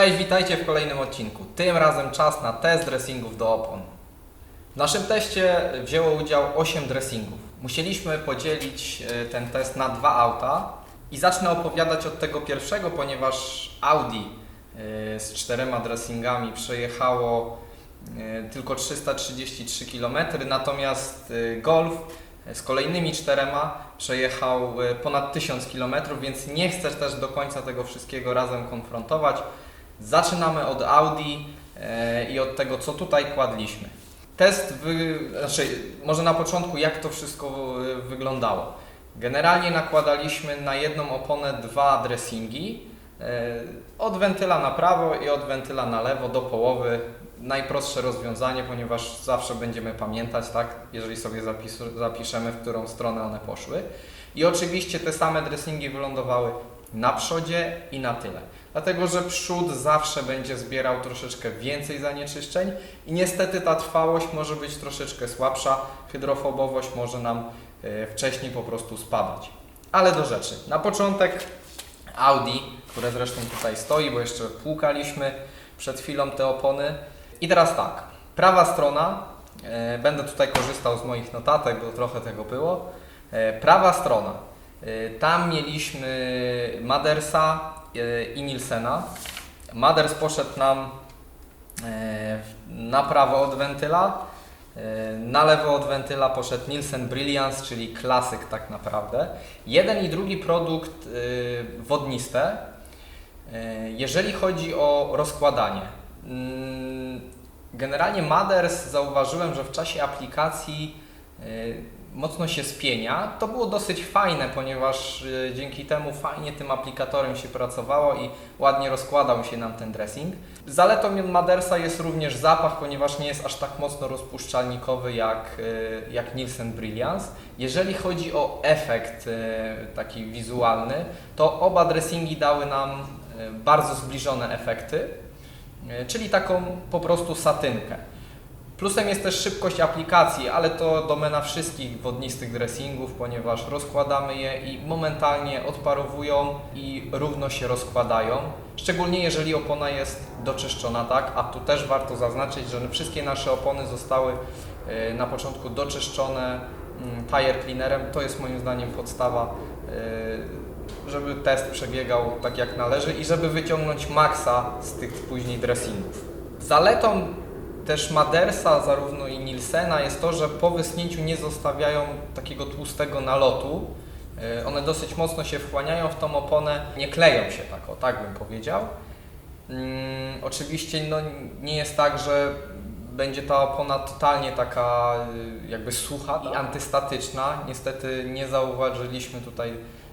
Cześć, witajcie w kolejnym odcinku. Tym razem czas na test dressingów do opon. W naszym teście wzięło udział 8 dressingów. Musieliśmy podzielić e, ten test na dwa auta i zacznę opowiadać od tego pierwszego, ponieważ Audi e, z czterema dressingami przejechało e, tylko 333 km, natomiast Golf z kolejnymi czterema przejechał ponad 1000 km, więc nie chcę też do końca tego wszystkiego razem konfrontować. Zaczynamy od Audi e, i od tego, co tutaj kładliśmy. Test, wy, znaczy, może na początku, jak to wszystko e, wyglądało. Generalnie nakładaliśmy na jedną oponę dwa dressingi, e, od wentyla na prawo i od wentyla na lewo do połowy. Najprostsze rozwiązanie, ponieważ zawsze będziemy pamiętać, tak, jeżeli sobie zapis, zapiszemy, w którą stronę one poszły. I oczywiście te same dressingi wylądowały na przodzie i na tyle. Dlatego, że przód zawsze będzie zbierał troszeczkę więcej zanieczyszczeń i niestety ta trwałość może być troszeczkę słabsza, hydrofobowość może nam e, wcześniej po prostu spadać. Ale do rzeczy. Na początek Audi, które zresztą tutaj stoi, bo jeszcze płukaliśmy przed chwilą te opony. I teraz tak, prawa strona, e, będę tutaj korzystał z moich notatek, bo trochę tego było. E, prawa strona, tam mieliśmy Madersa e, i Nielsena. Maders poszedł nam e, na prawo od wentyla, na lewo od wentyla poszedł Nielsen Brilliance, czyli klasyk tak naprawdę. Jeden i drugi produkt wodniste. Jeżeli chodzi o rozkładanie, mm, generalnie Maders zauważyłem, że w czasie aplikacji mocno się spienia. To było dosyć fajne, ponieważ e, dzięki temu fajnie tym aplikatorem się pracowało i ładnie rozkładał się nam ten dressing. Zaletą Madersa jest również zapach, ponieważ nie jest aż tak mocno rozpuszczalnikowy jak, e, jak Nielsen Brilliance. Jeżeli chodzi o efekt e, taki wizualny, to oba dressingi dały nam bardzo zbliżone efekty, czyli taką po prostu satynkę. Plusem jest też szybkość aplikacji, ale to domena wszystkich wodnistych dressingów, ponieważ rozkładamy je i momentalnie odparowują i równo się rozkładają. Szczególnie jeżeli opona jest doczyszczona, tak? A tu też warto zaznaczyć, że wszystkie nasze opony zostały e, na początku doczyszczone mm, tire cleanerem. To jest moim zdaniem podstawa, e, żeby test przebiegał tak jak należy i żeby wyciągnąć maksa z tych później dressingów. Zaletą też Madersa, zarówno i Nielsena jest to, że po wyschnięciu nie zostawiają takiego tłustego nalotu. E, One dosyć mocno się wchłaniają w tą oponę, nie kleją się tak, o tak bym powiedział. Mm, oczywiście no, nie jest tak, że będzie ta opona totalnie taka y, jakby sucha i antystatyczna. Niestety nie zauważyliśmy tutaj,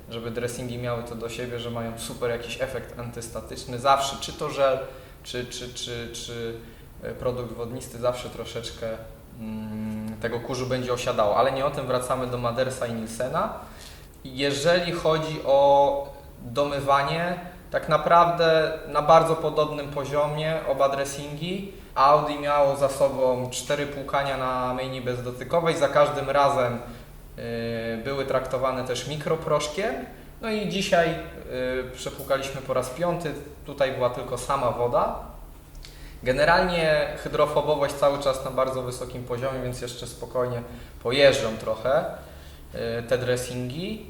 żeby dressingi miały to do siebie, że mają super jakiś efekt antystatyczny. Zawsze, czy to żel, czy, czy, czy, czy e, produkt wodnisty, zawsze troszeczkę mm, tego kurzu będzie osiadało. Ale nie o tym wracamy do Madersa i Nielsena. Jeżeli chodzi o domywanie, tak naprawdę na bardzo podobnym poziomie oba dressingi. Audi miało za sobą cztery płukania na myjni bezdotykowej. Za każdym razem y, były traktowane też mikroproszkiem. No i dzisiaj y, przepłukaliśmy po raz piąty. Tutaj była tylko sama woda. Generalnie hydrofobowość cały czas na bardzo wysokim poziomie, więc jeszcze spokojnie pojeżdżą trochę y, te dressingi.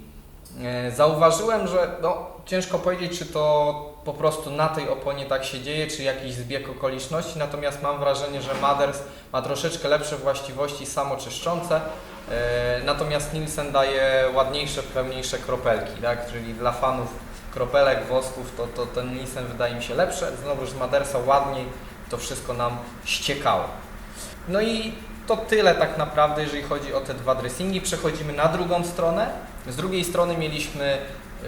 Y, Zauważyłem, że no, ciężko powiedzieć, czy to po prostu na tej oponie tak się dzieje, czy jakiś zbieg okoliczności, natomiast mam wrażenie, że Maders ma troszeczkę lepsze właściwości samoczyszczące, y, natomiast Nielsen daje ładniejsze, pełniejsze kropelki, tak? czyli dla fanów kropelek, wosków, to, to ten Nielsen wydaje mi się lepszy, znowu z Madersa ładniej to wszystko nam ściekało. No i to tyle tak naprawdę, jeżeli chodzi o te dwa dressingi. Przechodzimy na drugą stronę. Z drugiej strony mieliśmy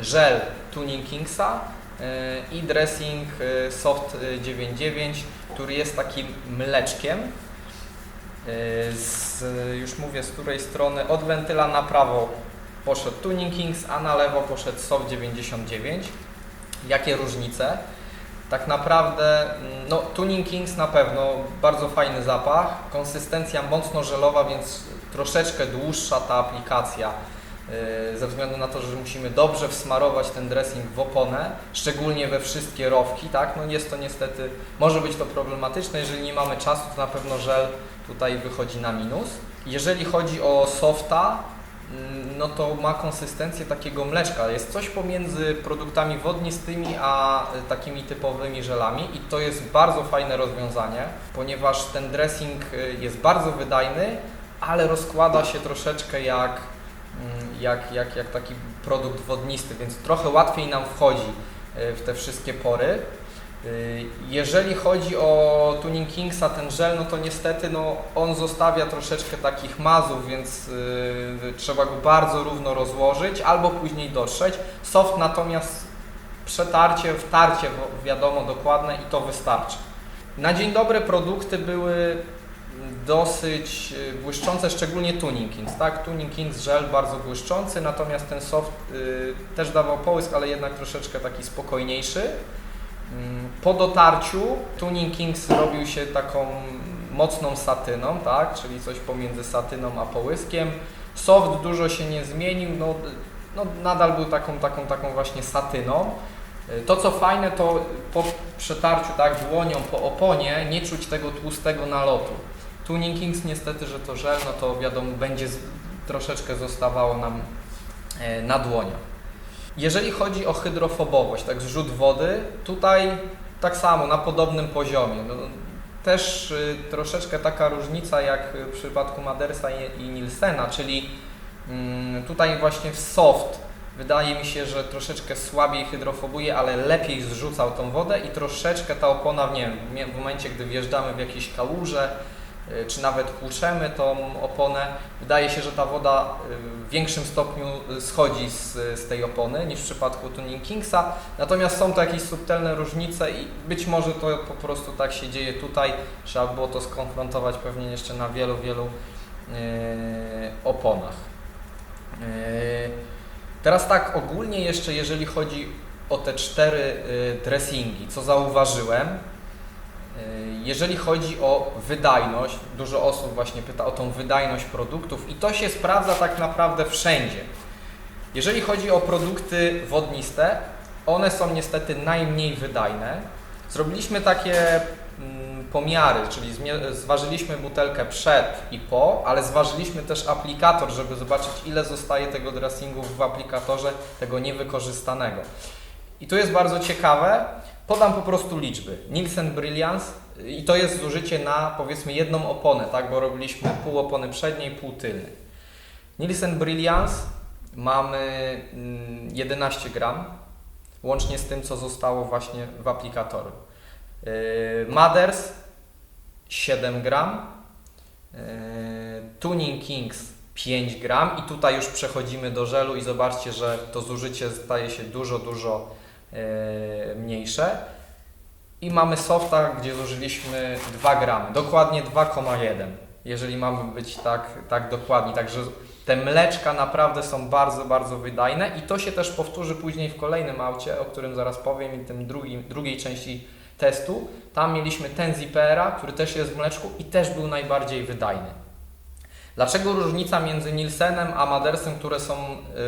żel Tuning Kingsa yy, i dressing yy, Soft 99, który jest takim mleczkiem. Yy, Z, już mówię z której strony, od wentyla na prawo poszedł Tuning Kings, a na lewo poszedł Soft 99. Jakie różnice? Tak naprawdę, mm, no Tuning Kings na pewno bardzo fajny zapach, konsystencja mocno żelowa, więc troszeczkę dłuższa ta aplikacja yy, ze względu na to, że musimy dobrze wsmarować ten dressing w oponę, szczególnie we wszystkie rowki, tak? No jest to niestety, może być to problematyczne, jeżeli nie mamy czasu, to na pewno żel tutaj wychodzi na minus. Jeżeli chodzi o softa, no to ma konsystencję takiego mleczka. Jest coś pomiędzy produktami wodnistymi a y, takimi typowymi żelami i to jest bardzo fajne rozwiązanie, ponieważ ten dressing y, jest bardzo wydajny, ale rozkłada się troszeczkę jak, mm, jak, jak, jak taki produkt wodnisty, więc trochę łatwiej nam wchodzi y, w te wszystkie pory. Y, Jeżeli chodzi o Tuning Kingsa, ten żel, no to niestety no, on zostawia troszeczkę takich mazów, więc y, trzeba go bardzo równo rozłożyć albo później dotrzeć. Soft natomiast przetarcie, wtarcie wi- wiadomo dokładne i to wystarczy. Na dzień dobry produkty były dosyć y, błyszczące, szczególnie Tuning Kings, tak? Tuning Kings żel bardzo błyszczący, natomiast ten soft y, też dawał połysk, ale jednak troszeczkę taki spokojniejszy. Mm, Po dotarciu Tuning Kings robił się taką mocną satyną, tak? czyli coś pomiędzy satyną a połyskiem. Soft dużo się nie zmienił, no, no nadal był taką, taką, taką właśnie satyną. Y, To co fajne, to po przetarciu tak dłonią po oponie nie czuć tego tłustego nalotu. Tuning Kings niestety, że to żel, no to wiadomo będzie troszeczkę zostawało nam e, na dłoniach. Jeżeli chodzi o hydrofobowość, tak zrzut wody, tutaj tak samo na podobnym poziomie. No, też y, troszeczkę taka różnica jak w przypadku Madersa i, i Nielsena, czyli mm, tutaj właśnie w soft wydaje mi się, że troszeczkę słabiej hydrofobuje, ale lepiej zrzucał tą wodę i troszeczkę ta opona, nie wiem, w momencie gdy wjeżdżamy w jakieś kałuże, y, czy nawet tłuczemy tą oponę, wydaje się, że ta woda y, w większym stopniu y, schodzi z, z tej opony niż w przypadku Tuning Kingsa. Natomiast są to jakieś subtelne różnice i być może to po prostu tak się dzieje tutaj. Trzeba było to skonfrontować pewnie jeszcze na wielu, wielu yy, oponach. Yy, teraz tak ogólnie jeszcze jeżeli chodzi o te cztery dressingi, co zauważyłem, Jeżeli chodzi o wydajność, dużo osób właśnie pyta o tą wydajność produktów i to się sprawdza tak naprawdę wszędzie. Jeżeli chodzi o produkty wodniste, one są niestety najmniej wydajne. Zrobiliśmy takie mm, pomiary, czyli zważyliśmy butelkę przed i po, ale zważyliśmy też aplikator, żeby zobaczyć ile zostaje tego dressingu w aplikatorze, tego niewykorzystanego. I tu jest bardzo ciekawe, podam po prostu liczby. Nielsen Brilliance i to jest zużycie na powiedzmy jedną oponę, tak, bo robiliśmy pół opony przedniej, pół tylnej. Nielsen Brilliance mamy mm, 11 gram, łącznie z tym, co zostało właśnie w aplikatorze. Yy, Mothers 7 gram, yy, Tuning Kings 5 gram i tutaj już przechodzimy do żelu i zobaczcie, że to zużycie staje się dużo, dużo mniejsze. I mamy softa, gdzie zużyliśmy 2 gramy, dokładnie 2,1, jeżeli mamy być tak, tak dokładni. Także te mleczka naprawdę są bardzo, bardzo wydajne i to się też powtórzy później w kolejnym aucie, o którym zaraz powiem i tym drugim, drugiej części testu. Tam mieliśmy ten Zipera, który też jest w mleczku i też był najbardziej wydajny. Dlaczego różnica między Nielsenem a Madersem, które są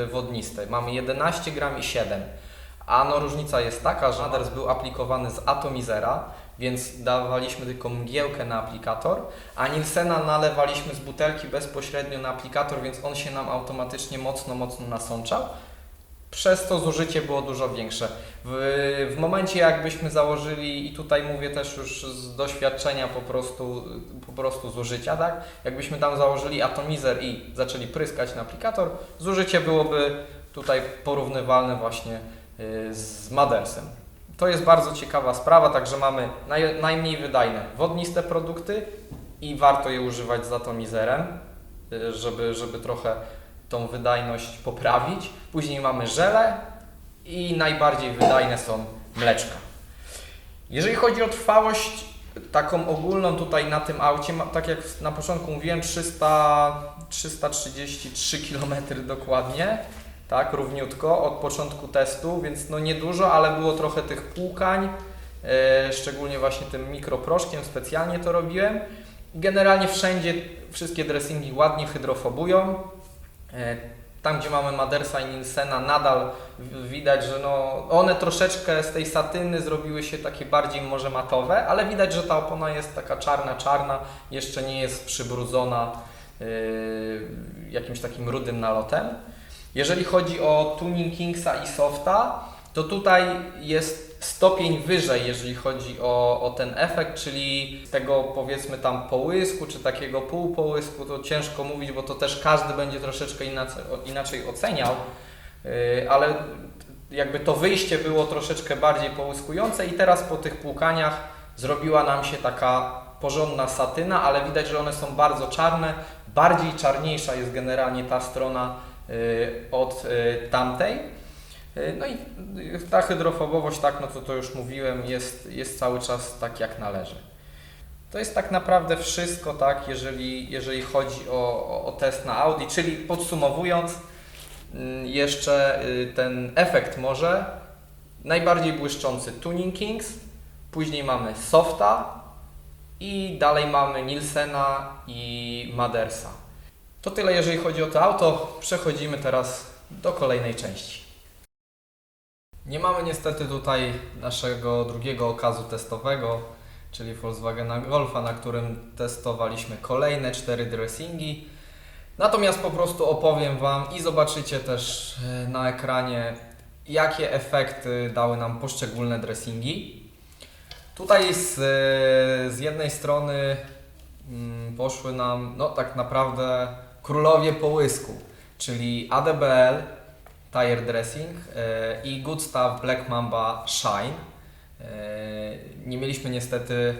y, wodniste? Mamy 11 gram i 7. A no różnica jest taka, że Maders był aplikowany z atomizera, więc dawaliśmy tylko mgiełkę na aplikator, a Nielsena nalewaliśmy z butelki bezpośrednio na aplikator, więc on się nam automatycznie mocno, mocno nasączał. Przez to zużycie było dużo większe. W, w momencie jakbyśmy założyli, i tutaj mówię też już z doświadczenia po prostu, po prostu zużycia, tak? Jakbyśmy tam założyli atomizer i zaczęli pryskać na aplikator, zużycie byłoby tutaj porównywalne właśnie z Madersem. To jest bardzo ciekawa sprawa, także mamy naj, najmniej wydajne wodniste produkty i warto je używać z atomizerem, y, żeby, żeby trochę tą wydajność poprawić. Później mamy żele i najbardziej wydajne są mleczka. Jeżeli chodzi o trwałość taką ogólną tutaj na tym aucie, tak jak na początku mówiłem, 300, 333 km dokładnie, tak, równiutko od początku testu, więc no niedużo, ale było trochę tych płukań, e, szczególnie właśnie tym mikroproszkiem, specjalnie to robiłem. Generalnie wszędzie wszystkie dressingi ładnie hydrofobują. E, Tam, gdzie mamy Madersa i Nielsena, nadal widać, że no, one troszeczkę z tej satyny zrobiły się takie bardziej może matowe, ale widać, że ta opona jest taka czarna, czarna, jeszcze nie jest przybrudzona yy, jakimś takim rudym nalotem. Jeżeli chodzi o tuning Kingsa i Softa, to tutaj jest stopień wyżej, jeżeli chodzi o, o ten efekt, czyli tego powiedzmy tam połysku, czy takiego półpołysku, to ciężko mówić, bo to też każdy będzie troszeczkę inaczej, inaczej oceniał, Yy, ale jakby to wyjście było troszeczkę bardziej połyskujące i teraz po tych płukaniach zrobiła nam się taka porządna satyna, ale widać, że one są bardzo czarne, bardziej czarniejsza jest generalnie ta strona od yy, tamtej. Yy, No i ta hydrofobowość, tak, no to to już mówiłem, jest, jest cały czas tak jak należy. To jest tak naprawdę wszystko, tak, jeżeli, jeżeli chodzi o, o, o test na Audi, czyli podsumowując, mm, jeszcze y, ten efekt może najbardziej błyszczący Tuning Kings, później mamy Softa i dalej mamy Nielsena i Madersa. To tyle jeżeli chodzi o to auto. Przechodzimy teraz do kolejnej części. Nie mamy niestety tutaj naszego drugiego okazu testowego, czyli Volkswagena Golfa, na którym testowaliśmy kolejne cztery dressingi. Natomiast po prostu opowiem Wam i zobaczycie też e, na ekranie, jakie efekty dały nam poszczególne dressingi. Tutaj z, e, z jednej strony mm, poszły nam, no tak naprawdę, królowie połysku, czyli ADBL, Tire Dressing e, i Good Stuff Black Mamba Shine. E, Nie mieliśmy niestety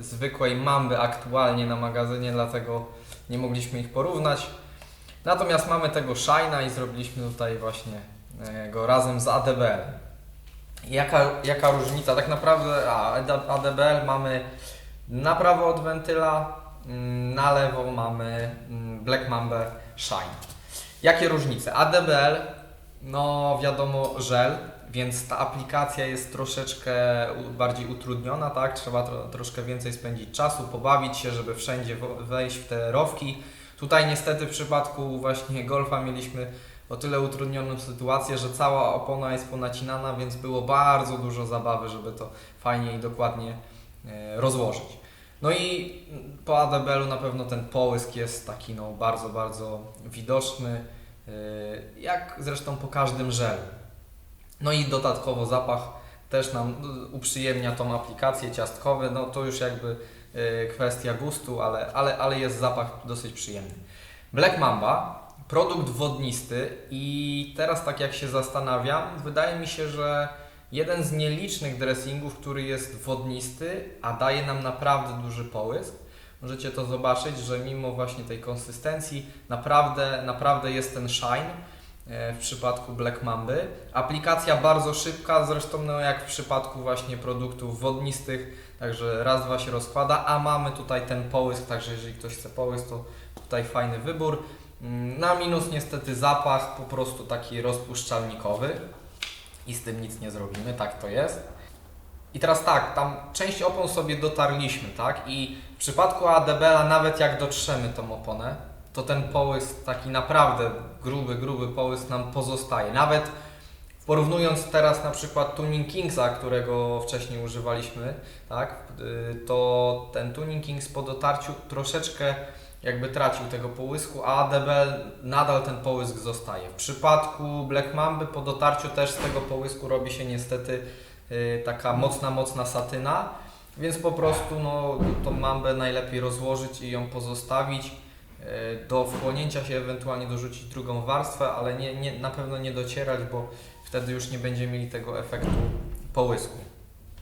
zwykłej Mamby aktualnie na magazynie, dlatego nie mogliśmy ich porównać. Natomiast mamy tego Shine'a i zrobiliśmy tutaj właśnie e, go razem z ADBL. Jaka, jaka różnica? Tak naprawdę a, ADBL mamy na prawo od wentyla, mm, na lewo mamy mm, Black Mamba Shine. Jakie różnice? ADBL, no wiadomo, żel, więc ta aplikacja jest troszeczkę bardziej utrudniona, tak? Trzeba tro, troszkę więcej spędzić czasu, pobawić się, żeby wszędzie wejść w te rowki. Tutaj niestety w przypadku właśnie Golfa mieliśmy o tyle utrudnioną sytuację, że cała opona jest ponacinana, więc było bardzo dużo zabawy, żeby to fajnie i dokładnie e, rozłożyć. No i po ADBL-u na pewno ten połysk jest taki no, bardzo, bardzo widoczny, e, jak zresztą po każdym żelu. No i dodatkowo zapach też nam y, uprzyjemnia tą aplikację ciastkowy, no to już jakby y, kwestia gustu, ale, ale, ale jest zapach dosyć przyjemny. Black Mamba, produkt wodnisty i teraz tak jak się zastanawiam, wydaje mi się, że jeden z nielicznych dressingów, który jest wodnisty, a daje nam naprawdę duży połysk. Możecie to zobaczyć, że mimo właśnie tej konsystencji naprawdę, naprawdę jest ten shine e, w przypadku Black Mamby. Aplikacja bardzo szybka, zresztą no jak w przypadku właśnie produktów wodnistych, także raz, dwa się rozkłada, a mamy tutaj ten połysk, także jeżeli ktoś chce połysk, to tutaj fajny wybór. Mm, Na minus niestety zapach po prostu taki rozpuszczalnikowy i z tym nic nie zrobimy, tak to jest. I teraz tak, tam część opon sobie dotarliśmy, tak? I w przypadku ADB-a nawet jak dotrzemy tą oponę, to ten połysk taki naprawdę gruby, gruby połysk nam pozostaje. Nawet porównując teraz na przykład Tuning Kingsa, którego wcześniej używaliśmy, tak? y, To ten Tuning Kings po dotarciu troszeczkę jakby tracił tego połysku, a ADBL nadal ten połysk zostaje. W przypadku Black Mamby po dotarciu też z tego połysku robi się niestety y, taka mocna, mocna satyna, więc po prostu no, tą mambę najlepiej rozłożyć i ją pozostawić. y, Do wchłonięcia się ewentualnie dorzucić drugą warstwę, ale nie, nie, na pewno nie docierać, bo wtedy już nie będziemy mieli tego efektu połysku.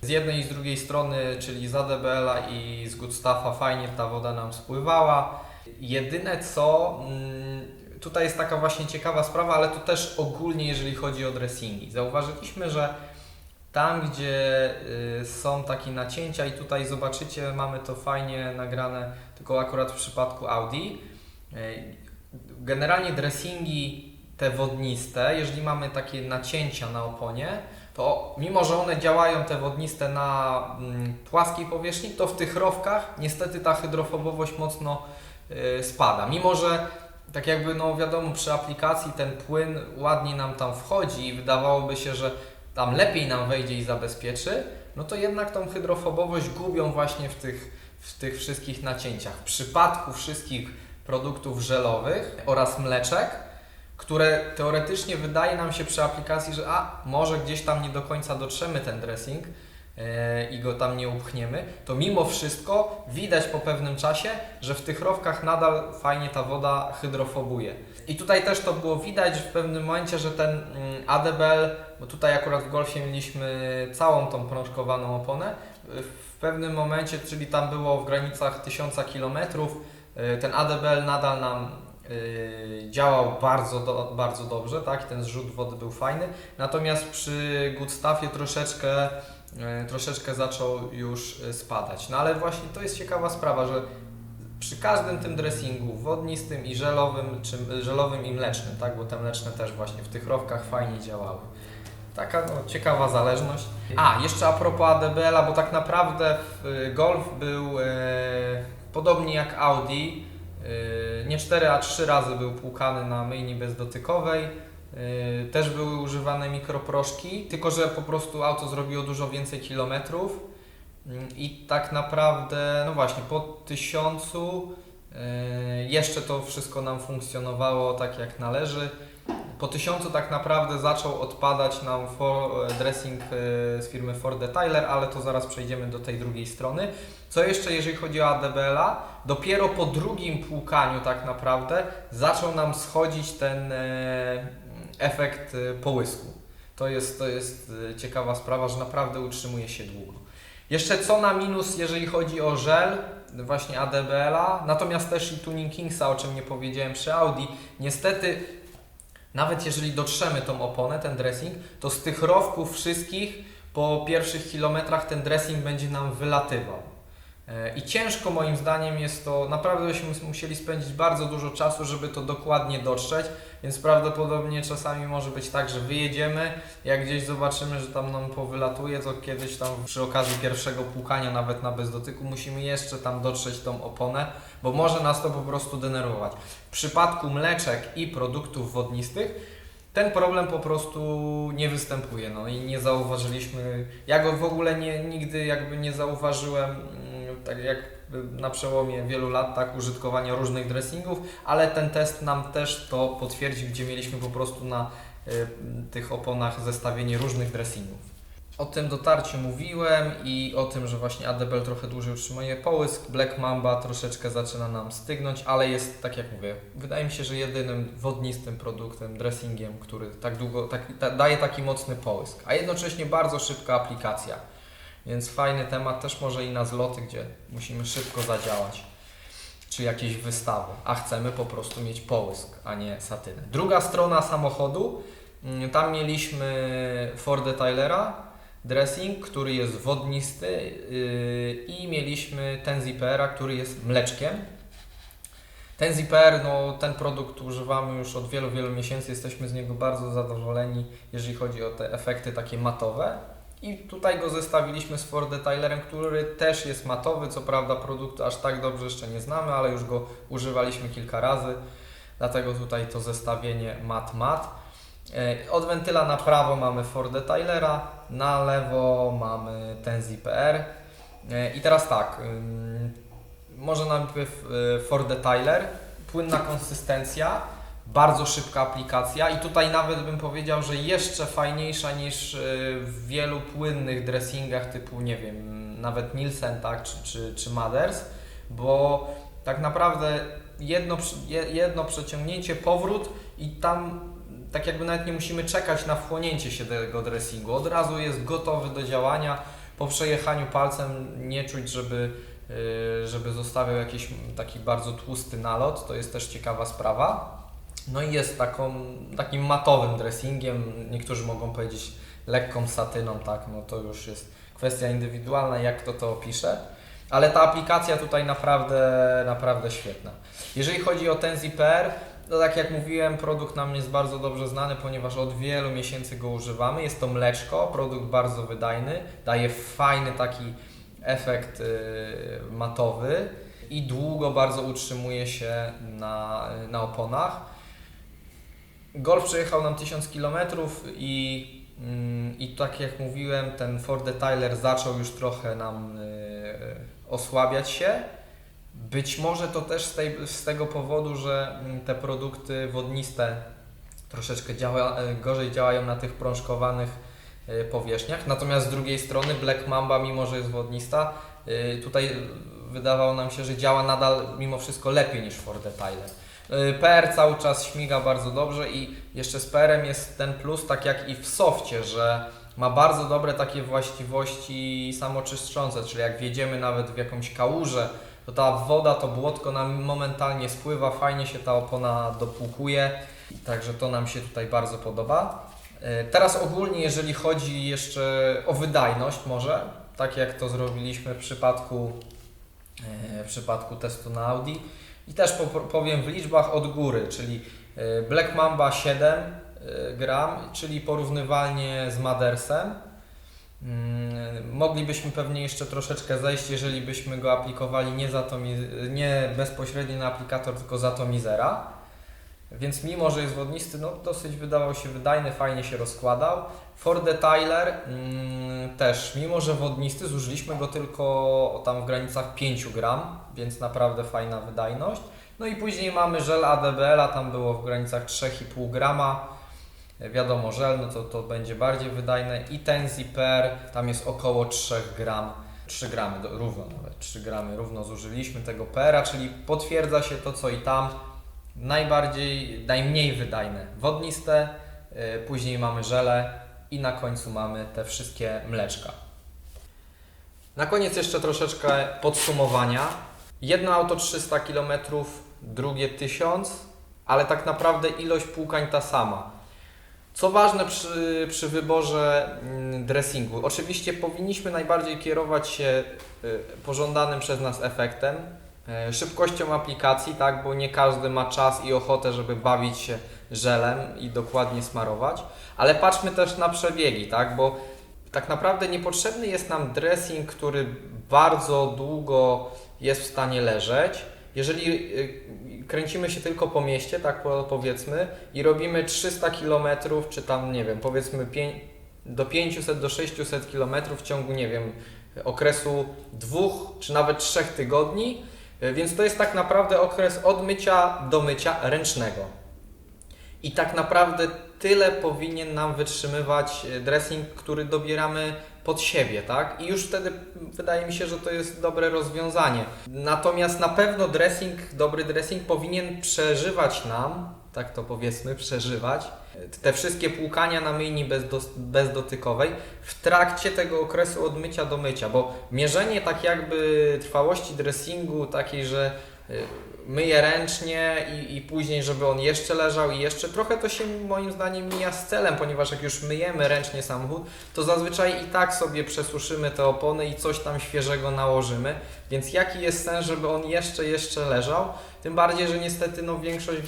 Z jednej i z drugiej strony, czyli z ADBL-a i z Good Stuffa fajnie ta woda nam spływała. Jedyne co, mm, tutaj jest taka właśnie ciekawa sprawa, ale to też ogólnie jeżeli chodzi o dressingi. Zauważyliśmy, że tam gdzie y, są takie nacięcia i tutaj zobaczycie, mamy to fajnie nagrane, tylko akurat w przypadku Audi. y, Generalnie dressingi te wodniste, jeżeli mamy takie nacięcia na oponie, to mimo, że one działają te wodniste na mm, płaskiej powierzchni, to w tych rowkach niestety ta hydrofobowość mocno spada. Mimo, że tak jakby, no wiadomo, przy aplikacji ten płyn ładnie nam tam wchodzi i wydawałoby się, że tam lepiej nam wejdzie i zabezpieczy, no to jednak tą hydrofobowość gubią właśnie w tych, w tych wszystkich nacięciach. W przypadku wszystkich produktów żelowych oraz mleczek, które teoretycznie wydaje nam się przy aplikacji, że a, może gdzieś tam nie do końca dotrzemy ten dressing i go tam nie upchniemy, to mimo wszystko widać po pewnym czasie, że w tych rowkach nadal fajnie ta woda hydrofobuje. I tutaj też to było widać w pewnym momencie, że ten mm, ADBL, bo tutaj akurat w Golfie mieliśmy całą tą prążkowaną oponę, w pewnym momencie, czyli tam było w granicach 1000 km, ten ADBL nadal nam działał bardzo, do, bardzo dobrze, tak? Ten zrzut wody był fajny. Natomiast przy Goodstaffie troszeczkę, y, troszeczkę zaczął już y, spadać. No ale właśnie to jest ciekawa sprawa, że przy każdym tym dressingu wodnistym i żelowym, czy żelowym i mlecznym, tak? Bo te mleczne też właśnie w tych rowkach fajnie działały. Taka no, ciekawa zależność. A, jeszcze a propos ADBL-a, bo tak naprawdę Golf był e, podobnie jak Audi, nie 4, a 3 razy był płukany na myjni bezdotykowej. Y, Też były używane mikroproszki, tylko że po prostu auto zrobiło dużo więcej kilometrów. Mm, I tak naprawdę, no właśnie, po tysiącu jeszcze to wszystko nam funkcjonowało tak jak należy. Po tysiącu tak naprawdę zaczął odpadać nam dressing z firmy Ford Detailer, ale to zaraz przejdziemy do tej drugiej strony. Co jeszcze, jeżeli chodzi o ADBL-a, dopiero po drugim płukaniu tak naprawdę zaczął nam schodzić ten e, efekt e, połysku. To jest, to jest e, ciekawa sprawa, że naprawdę utrzymuje się długo. Jeszcze co na minus, jeżeli chodzi o żel, właśnie ADBL-a, natomiast też i Tuning Kingsa, o czym nie powiedziałem przy Audi. Niestety, nawet jeżeli dotrzemy tą oponę, ten dressing, to z tych rowków wszystkich po pierwszych kilometrach ten dressing będzie nam wylatywał. E, I ciężko moim zdaniem jest to, naprawdę byśmy musieli spędzić bardzo dużo czasu, żeby to dokładnie dotrzeć, więc prawdopodobnie czasami może być tak, że wyjedziemy, jak gdzieś zobaczymy, że tam nam powylatuje, to kiedyś tam przy okazji pierwszego płukania nawet na bezdotyku musimy jeszcze tam dotrzeć tą oponę, bo może nas to po prostu denerwować. W przypadku mleczek i produktów wodnistych ten problem po prostu nie występuje, no i nie zauważyliśmy, ja go w ogóle nie, nigdy jakby nie zauważyłem, tak jak na przełomie wielu lat, tak, użytkowania różnych dressingów, ale ten test nam też to potwierdził, gdzie mieliśmy po prostu na y, tych oponach zestawienie różnych dressingów. O tym dotarciu mówiłem i o tym, że właśnie ADBL trochę dłużej utrzymuje połysk. Black Mamba troszeczkę zaczyna nam stygnąć, ale jest, tak jak mówię, wydaje mi się, że jedynym wodnistym produktem, dressingiem, który tak długo, tak, da, daje taki mocny połysk, a jednocześnie bardzo szybka aplikacja. Więc fajny temat też może i na zloty, gdzie musimy szybko zadziałać, czy jakieś wystawy, a chcemy po prostu mieć połysk, a nie satynę. Druga strona samochodu, mm, tam mieliśmy Ford Tyler dressing, który jest wodnisty yy, i mieliśmy ten Zippera, który jest mleczkiem. Ten Zipper, no ten produkt używamy już od wielu, wielu miesięcy, jesteśmy z niego bardzo zadowoleni, jeżeli chodzi o te efekty takie matowe. I tutaj go zestawiliśmy z Ford Detailerem, który też jest matowy, co prawda produktu aż tak dobrze jeszcze nie znamy, ale już go używaliśmy kilka razy, dlatego tutaj to zestawienie mat-mat. E, Od wentyla na prawo mamy Ford Detailera, na lewo mamy ten ZPR. E, I teraz tak, może najpierw y, Ford Detailer, płynna konsystencja, bardzo szybka aplikacja i tutaj nawet bym powiedział, że jeszcze fajniejsza niż y, w wielu płynnych dressingach typu, nie wiem, nawet Nielsen, tak, czy, czy, czy Mothers, bo tak naprawdę jedno, jedno przeciągnięcie, powrót i tam tak jakby nawet nie musimy czekać na wchłonięcie się tego dressingu. Od razu jest gotowy do działania. Po przejechaniu palcem nie czuć, żeby, yy, żeby zostawiał jakiś taki bardzo tłusty nalot. To jest też ciekawa sprawa. No i jest taką, takim matowym dressingiem. Niektórzy mogą powiedzieć lekką satyną, tak, no to już jest kwestia indywidualna, jak kto to opisze. Ale ta aplikacja tutaj naprawdę, naprawdę świetna. Jeżeli chodzi o ten ZPR, no tak jak mówiłem, produkt nam jest bardzo dobrze znany, ponieważ od wielu miesięcy go używamy. Jest to mleczko, produkt bardzo wydajny, daje fajny taki efekt yy, matowy. i długo bardzo utrzymuje się na, na oponach. Golf przejechał nam 1000 km i, mm, i tak jak mówiłem, ten Ford Detailer zaczął już trochę nam y, osłabiać się. Być może to też z, tej, z tego powodu, że mm, te produkty wodniste troszeczkę działa, y, gorzej działają na tych prążkowanych y, powierzchniach. Natomiast z drugiej strony Black Mamba, mimo że jest wodnista, tutaj wydawało nam się, że działa nadal mimo wszystko lepiej niż Ford Detailer. Y, PR cały czas śmiga bardzo dobrze i jeszcze z PR-em jest ten plus, tak jak i w softie, że ma bardzo dobre takie właściwości samoczyszczące, czyli jak wjedziemy nawet w jakąś kałużę, to ta woda, to błotko nam momentalnie spływa, fajnie się ta opona dopłukuje, także to nam się tutaj bardzo podoba. Y, Teraz ogólnie, jeżeli chodzi jeszcze o wydajność może, tak jak to zrobiliśmy w przypadku, y, w przypadku testu na Audi, i też po- powiem w liczbach od góry, czyli y, Black Mamba 7 y, gram, czyli porównywalnie z Madersem. Mm, Moglibyśmy pewnie jeszcze troszeczkę zejść, jeżeli byśmy go aplikowali nie, za atomi- nie bezpośrednio na aplikator, tylko z atomizera. Więc mimo, że jest wodnisty, no dosyć wydawał się wydajny, fajnie się rozkładał. Ford Detailer mm, też, mimo że wodnisty, zużyliśmy go tylko tam w granicach 5 gram, więc naprawdę fajna wydajność. No i później mamy żel ADBL, a tam było w granicach 3,5 grama. Wiadomo, żel, no to, to będzie bardziej wydajne. I ten Zipper, tam jest około 3 gram. 3 gramy, równo nawet 3 gramy równo zużyliśmy tego PR-a, czyli potwierdza się to, co i tam. Najbardziej, najmniej wydajne wodniste, y, później mamy żele i na końcu mamy te wszystkie mleczka. Na koniec jeszcze troszeczkę podsumowania. Jedno auto 300 km, drugie 1000, ale tak naprawdę ilość płukań ta sama. Co ważne przy, przy wyborze mm, dressingu, oczywiście powinniśmy najbardziej kierować się y, pożądanym przez nas efektem, szybkością aplikacji, tak, bo nie każdy ma czas i ochotę, żeby bawić się żelem i dokładnie smarować, ale patrzmy też na przebiegi, tak, bo tak naprawdę niepotrzebny jest nam dressing, który bardzo długo jest w stanie leżeć. Jeżeli y, kręcimy się tylko po mieście, tak po- powiedzmy, i robimy 300 km, czy tam, nie wiem, powiedzmy do 500 do 600 km w ciągu, nie wiem, okresu dwóch czy nawet trzech tygodni, więc to jest tak naprawdę okres od mycia do mycia ręcznego. I tak naprawdę tyle powinien nam wytrzymywać e, dressing, który dobieramy pod siebie, tak? I już wtedy wydaje mi się, że to jest dobre rozwiązanie. Natomiast na pewno dressing, dobry dressing powinien przeżywać nam, tak to powiedzmy, przeżywać e, te wszystkie płukania na myjni bezdos- bezdotykowej w trakcie tego okresu od mycia do mycia, bo mierzenie tak jakby trwałości dressingu takiej, że myję ręcznie i, i później, żeby on jeszcze leżał i jeszcze trochę to się moim zdaniem mija z celem, ponieważ jak już myjemy ręcznie samochód, to zazwyczaj i tak sobie przesuszymy te opony i coś tam świeżego nałożymy, więc jaki jest sens, żeby on jeszcze, jeszcze leżał? Tym bardziej, że niestety no, większość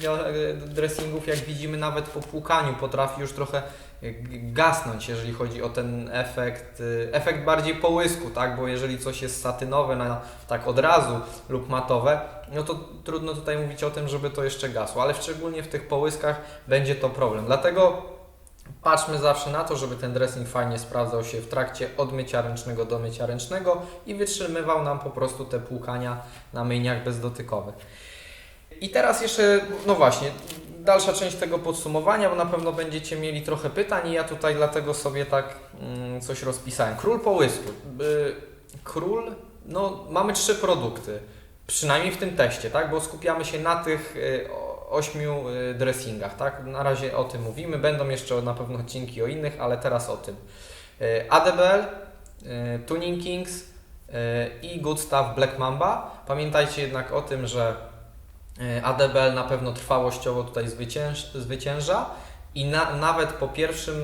dressingów, jak widzimy nawet po płukaniu, potrafi już trochę g- gasnąć, jeżeli chodzi o ten efekt, y, efekt bardziej połysku, tak? Bo jeżeli coś jest satynowe na, tak od razu lub matowe, no to trudno tutaj mówić o tym, żeby to jeszcze gasło, ale szczególnie w tych połyskach będzie to problem. Dlatego patrzmy zawsze na to, żeby ten dressing fajnie sprawdzał się w trakcie od mycia ręcznego do mycia ręcznego i wytrzymywał nam po prostu te płukania na myjniach bezdotykowych. I teraz jeszcze, no właśnie, dalsza część tego podsumowania, bo na pewno będziecie mieli trochę pytań i ja tutaj dlatego sobie tak mm, coś rozpisałem. Król połysku. Y, Król, no mamy trzy produkty, przynajmniej w tym teście, tak, bo skupiamy się na tych y, ośmiu y, dressingach, tak, na razie o tym mówimy, będą jeszcze na pewno odcinki o innych, ale teraz o tym. Y, ADBL, Tuning Kings i Good Stuff Black Mamba. Pamiętajcie jednak o tym, że ADBL na pewno trwałościowo tutaj zwycięż, zwycięża i na, nawet po pierwszym,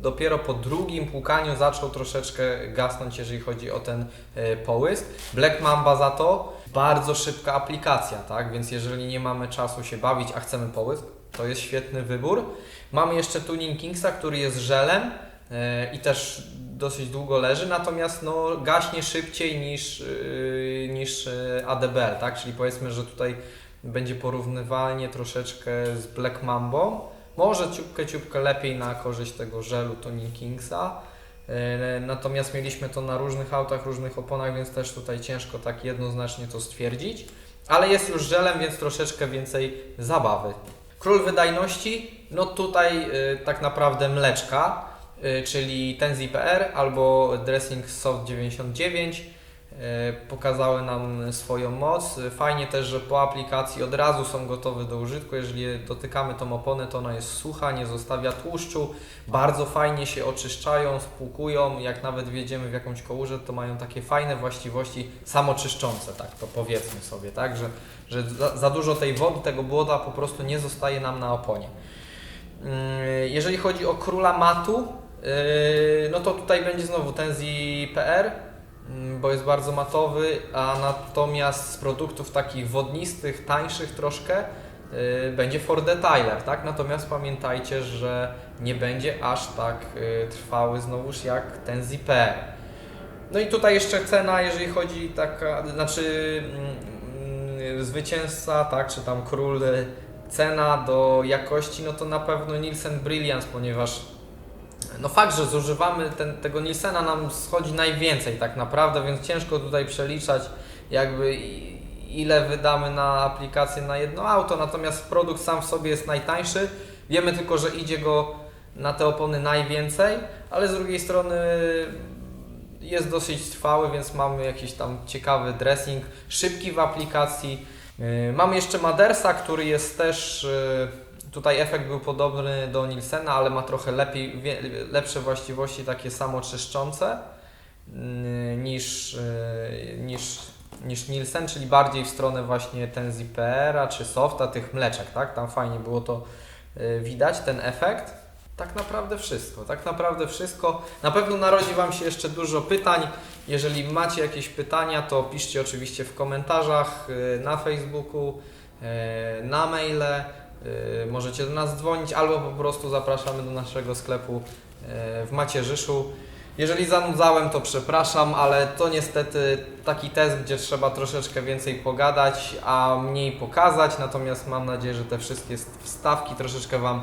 dopiero po drugim płukaniu zaczął troszeczkę gasnąć, jeżeli chodzi o ten y, połysk. Black Mamba za to bardzo szybka aplikacja, tak? Więc jeżeli nie mamy czasu się bawić, a chcemy połysk, to jest świetny wybór. Mamy jeszcze Tuning Kingsa, który jest żelem y, i też dosyć długo leży, natomiast no, gaśnie szybciej niż, yy, niż e, ADBL, tak? Czyli powiedzmy, że tutaj będzie porównywalnie troszeczkę z Black Mambo. Może ciupkę, ciupkę lepiej na korzyść tego żelu Tony Kingsa. E, Natomiast mieliśmy to na różnych autach, różnych oponach, więc też tutaj ciężko tak jednoznacznie to stwierdzić. Ale jest już żelem, więc troszeczkę więcej zabawy. Król wydajności, no tutaj y, tak naprawdę mleczka, y, czyli Tenzi PR albo Dressing Soft 99 y, pokazały nam swoją moc. Y, Fajnie też, że po aplikacji od razu są gotowe do użytku. Jeżeli dotykamy tą oponę, to ona jest sucha, nie zostawia tłuszczu. Bardzo fajnie się oczyszczają, spłukują. Jak nawet wjedziemy w jakąś kołurze, to mają takie fajne właściwości samoczyszczące, tak to powiedzmy sobie, tak, że, że za, za dużo tej wody, tego błoda po prostu nie zostaje nam na oponie. Mm, Jeżeli chodzi o króla matu, yy, no to tutaj będzie znowu Tenzi PR, bo jest bardzo matowy, a natomiast z produktów takich wodnistych, tańszych troszkę, yy, będzie Ford Detailer, tak? Natomiast pamiętajcie, że nie będzie aż tak yy, trwały znowuż jak Tenzi PR. No i tutaj jeszcze cena, jeżeli chodzi taka, znaczy mm, mm, zwycięzca, tak, czy tam król, y, cena do jakości, no to na pewno Nielsen Brilliance, ponieważ no fakt, że zużywamy ten, tego Nielsena nam schodzi najwięcej tak naprawdę, więc ciężko tutaj przeliczać jakby ile wydamy na aplikację na jedno auto, natomiast produkt sam w sobie jest najtańszy. Wiemy tylko, że idzie go na te opony najwięcej, ale z drugiej strony jest dosyć trwały, więc mamy jakiś tam ciekawy dressing, szybki w aplikacji. Yy, Mamy jeszcze Madersa, który jest też, yy, tutaj efekt był podobny do Nielsena, ale ma trochę lepiej, lepsze właściwości takie samoczyszczące yy, niż, yy, niż, niż Nielsen, czyli bardziej w stronę właśnie ten ZPR-a czy softa, tych mleczek, tak? Tam fajnie było to yy, widać, ten efekt. Tak naprawdę wszystko, tak naprawdę wszystko. Na pewno narodzi Wam się jeszcze dużo pytań. Jeżeli macie jakieś pytania, to piszcie oczywiście w komentarzach y, na Facebooku, na maile. Y, Możecie do nas dzwonić albo po prostu zapraszamy do naszego sklepu y, w Macierzyszu. Jeżeli zanudzałem, to przepraszam, ale to niestety taki test, gdzie trzeba troszeczkę więcej pogadać, a mniej pokazać. Natomiast mam nadzieję, że te wszystkie wstawki troszeczkę Wam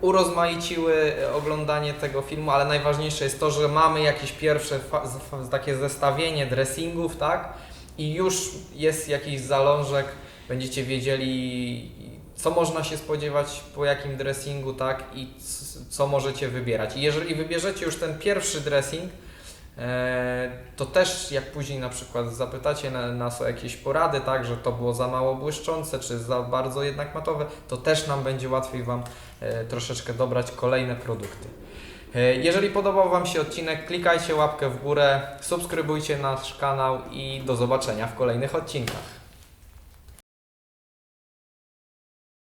urozmaiciły e, oglądanie tego filmu, ale najważniejsze jest to, że mamy jakieś pierwsze takie zestawienie dressingów, tak? I już jest jakiś zalążek, będziecie wiedzieli, co można się spodziewać po jakim dressingu, tak? I co możecie wybierać. I jeżeli wybierzecie już ten pierwszy dressing, e, to też jak później na przykład zapytacie na- nas o jakieś porady, tak, że to było za mało błyszczące, czy za bardzo jednak matowe, to też nam będzie łatwiej Wam e, troszeczkę dobrać kolejne produkty. E, Jeżeli podobał Wam się odcinek, klikajcie łapkę w górę, subskrybujcie nasz kanał i do zobaczenia w kolejnych odcinkach.